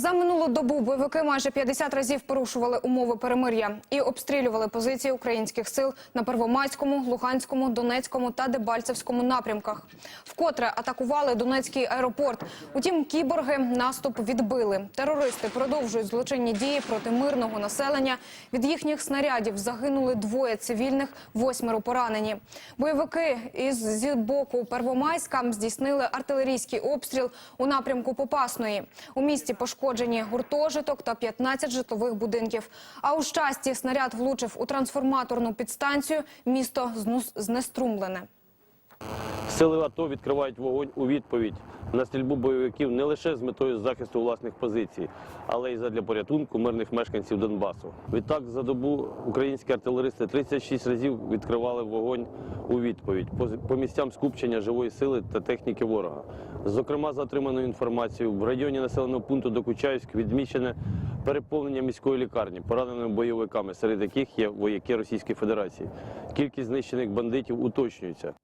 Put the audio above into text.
За минулу добу бойовики майже 50 разів порушували умови перемир'я і обстрілювали позиції українських сил на Первомайському, Луганському, Донецькому та Дебальцевському напрямках. Вкотре атакували Донецький аеропорт. Утім, кіборги наступ відбили. Терористи продовжують злочинні дії проти мирного населення. Від їхніх снарядів загинули двоє цивільних, восьмеро поранені. Бойовики із зі боку Первомайська здійснили артилерійський обстріл у напрямку Попасної. У місті пошкоджені гуртожиток та 15 житлових будинків. А у щасті снаряд влучив у трансформаторну підстанцію. Місто знеструмлене. Сили АТО відкривають вогонь у відповідь на стрільбу бойовиків не лише з метою захисту власних позицій, але й задля порятунку мирних мешканців Донбасу. Відтак за добу українські артилеристи 36 разів відкривали вогонь у відповідь по, місцям скупчення живої сили та техніки ворога. Зокрема, за отриманою інформацією, в районі населеного пункту Докучаївськ відмічене переповнення міської лікарні пораненими бойовиками, серед яких є вояки Російської Федерації. Кількість знищених бандитів уточнюється.